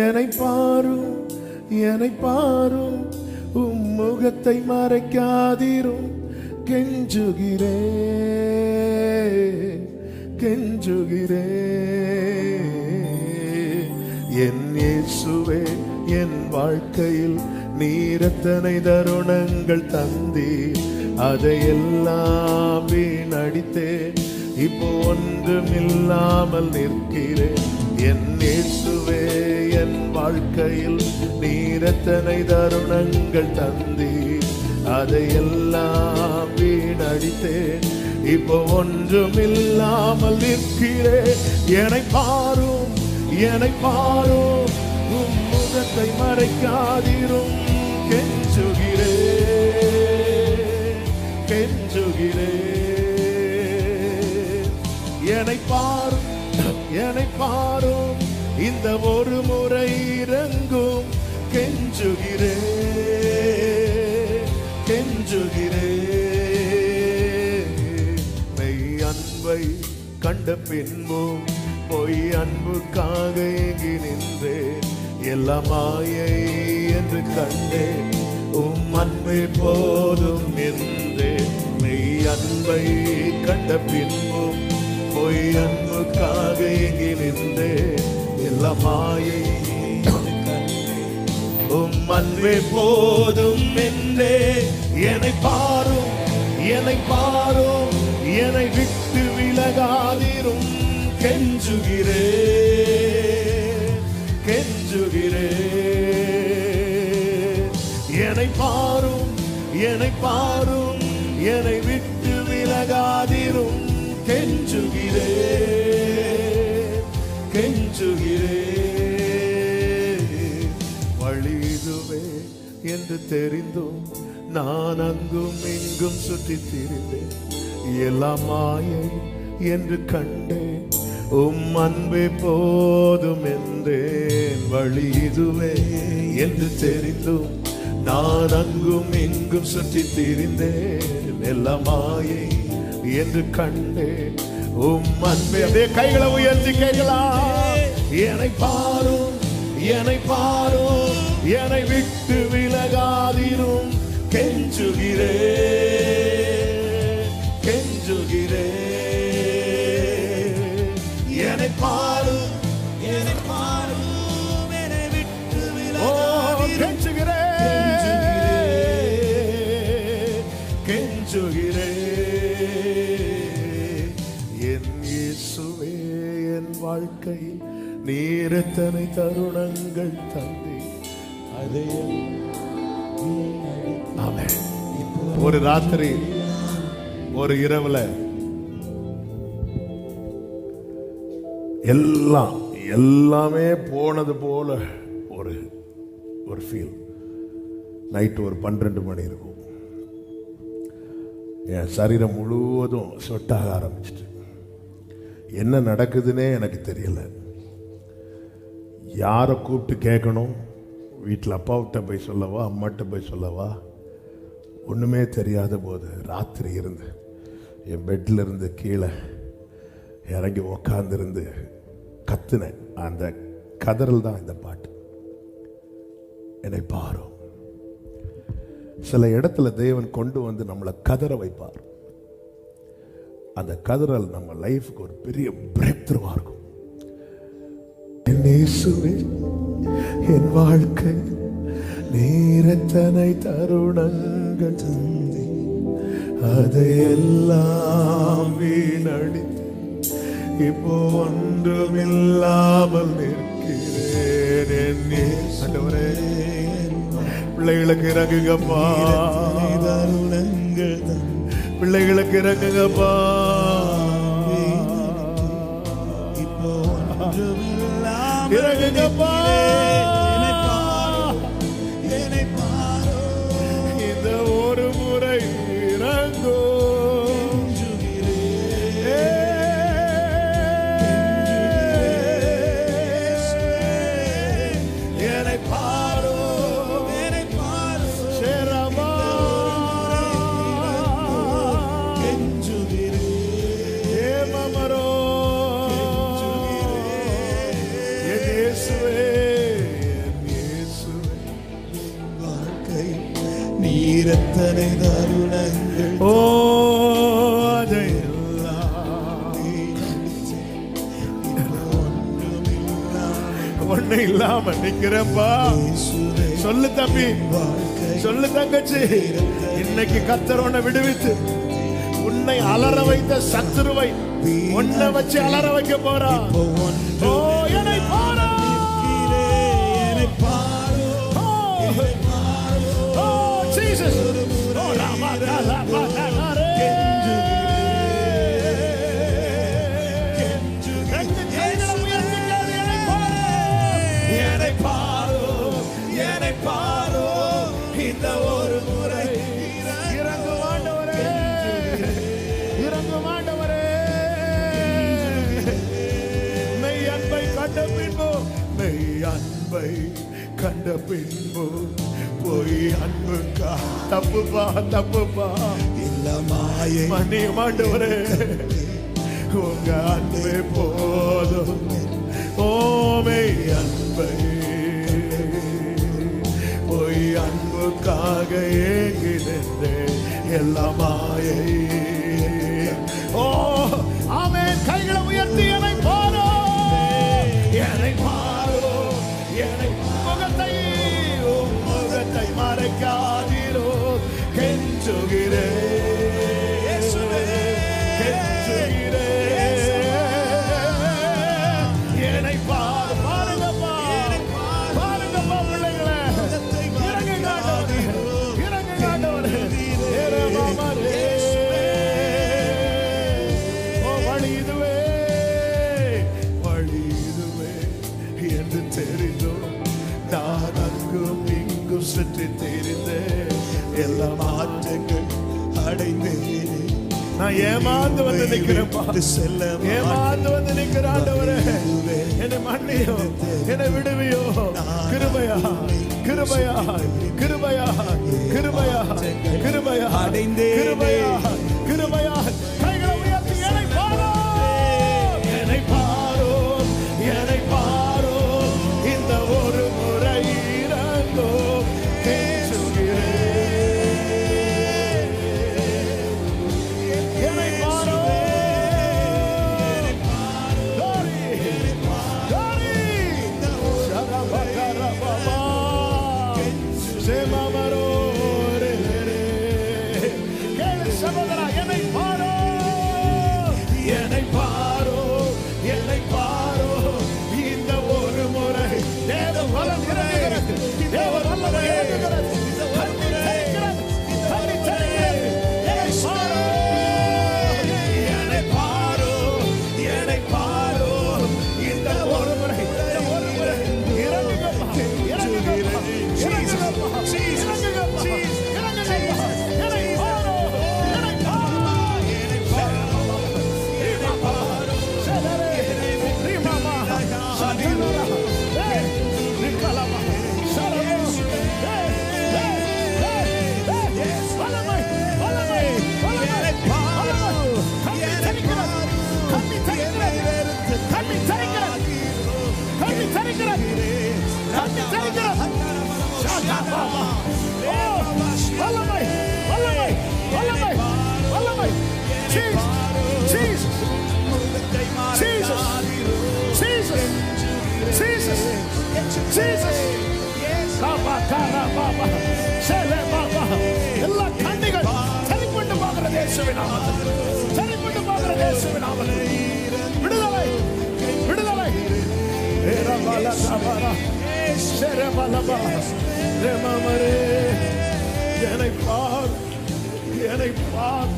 என்னை பாரும் என்னை பாரும் உம் முகத்தை மறைக்காதிரும். கெஞ்சுகிறே கெஞ்சுகிறே. என் இயேசுவே என் வாழ்க்கையில் நீரத்தனை தருணங்கள் தந்தீர். அதையெல்லாம் வீணடித்தேன். இப்போ ஒன்றுமில்லாமல் நிற்கிறேன். என் இயேசுவே என் வாழ்க்கையில் நீரத்தனை தருணங்கள் தந்தீர்? அதையெல்லாம் வீணடித்தேன். இப்போ ஒன்றும் இல்லாமல் நிற்கிறேன் என்னை பாரும் என்னை பாரும். உம் முகத்தை மறைக்காதிரும். கெஞ்சுகிறே கெஞ்சுகிறே. என்னை பாரும் என்னை பாரும் இந்த ஒரு முறை இறங்கும். கெஞ்சுகிறே கெஞ்சுகிறே. மெய் அன்பை கண்ட பின்பும் பொய் அன்புக்காக இங்கு நின்றேன் எல்லா மாயை என்று கண்டேன் உம் அன்பை போதும் என்றேன் மெய் அன்பை கண்ட பின்பும் பொய் அன்புக்காக ஏங்கி நின்றேன் எல்லாம் மாயை உம் அன்பே போதும் என்றே. என்னை பாரும் என்னை பாரும் என்னை விட்டு விலகாதிரும். கெஞ்சுகிறே கெஞ்சுகிறே. என்னை பாரும் என்னை பாரும் என்னை விட்டு விலகாதிரும். கெஞ்சுகிறே. கெஞ்சுகிறே வழி இதுவே என்று தெரிந்தும் நான் அங்கும் இங்கும் சுற்றி திரிந்தேன் எல்லாம் மாயை என்று கண்டேன். உம் அன்பே போதும் என்றேன். வழி இதுவே என்று தெரிந்தும் நான் அங்கும் இங்கும் சுற்றி திரிந்தேன் எல்லா மாயை என்று கண்டேன். உம் அன்பே அப்படியே கைகளை உயர்த்தி கேட்கலாம். என்னை பாரும் என்னை பாரும் என்னை விட்டு விலகாதிரும். கெஞ்சுகிறே கெஞ்சுகிறே. என்னை பாரும் நீர் எத்தனை தருணங்கள் தந்தி. அதே ஆமென். ஒரு ராத்திரி ஒரு இரவுல எல்லாம் எல்லாமே போனது போல ஒரு ஒரு ஃபீல் நைட் ஒரு பன்னிரெண்டு மணி இருக்கும். என் சரீரம் முழுவதும் சொட்டாக ஆரம்பிச்சிட்டு. என்ன நடக்குதுன்னே எனக்கு தெரியல. யாரை கூப்பிட்டு கேட்கணும்? வீட்டில் அப்பாவிட்ட போய் சொல்லவா அம்மாட்ட போய் சொல்லவா? ஒன்றுமே தெரியாத போது ராத்திரி இருந்து என் பெட்டில் இருந்து கீழே இறங்கி உக்காந்துருந்து கத்துனேன். அந்த கதறல் தான் இந்த பாட்டு. என்னை பாரும் சில இடத்துல தேவன் கொண்டு வந்து நம்மளை கதற வைப்பார். அந்த கதறல் நம்ம லைஃப்க்கு ஒரு பெரிய பிரேக் இருக்கும். இயேசுவே, என் வாழ்க்கை நீரத்தனை தருணங்கள் தந்தி அதையெல்லாம் வீணடித்து இப்போ ஒன்றுமில்லாமல் நிற்கிறேன். பிள்ளைகளுக்கு இறங்குங்கப்பா. தருணங்கள் பிள்ளைகளுக்கு இறங்குங்கப்பா. ஒன்றுமில்லாமல் இறங்குங்கப்பா என்னை எத்தனை தருணங்கள் ஓ ஒண்ணு இல்லாம நிக்கிறப்பா சொல்லு தம்பி. சொல்லு தங்கச்சி. இன்னைக்கு கத்தர் உன்னை விடுவித்து உன்னை அலற வைத்த சத்துருவை உன்னை வச்சு அலற வைக்க போறா ஓ என்னை பாரா கண்ட பின்பு மெய் அன்பை கண்ட பின்பு போய் அன்புக்கா தப்புப்பா தப்புப்பா இல்ல மாயை மன்னியும் ஆண்டவரே உங்க அன்பே போதும். ஓமே அன்பை போய் அன்புக்காக ஏங்கினேன் எல்லாம் மாயை ஓ ஆமென். கைகளை உயர்த்தி என்னை முகத்தை மறைக்காதீரோ கெஞ்சுகிறேன் கெஞ்சுகிறேன் ஏமாந்து வந்து செல்ல ஏமாந்து வந்து நிக்கிற ஆண்டவரே என்னை மன்னியோ என்னை விடுவியோ. கிருபையா கிருபையா கிருபையா கிருபையா கிருபையா. கிருபையா கிருபையா. Jesus. காபா, காரா, பாபா. சேலே, பாபா. எல்லா கண்ணிகள் சரிப்பட்டு போகிற இயேசுவின் நாமத்தில். சரிப்பட்டு போகிற இயேசுவின் நாமத்தில். விடுதலை விடுதலை ஏரபால தபாரா. சேரபாலபா. ரேமாமரே. என்னை பார் என்னை பார்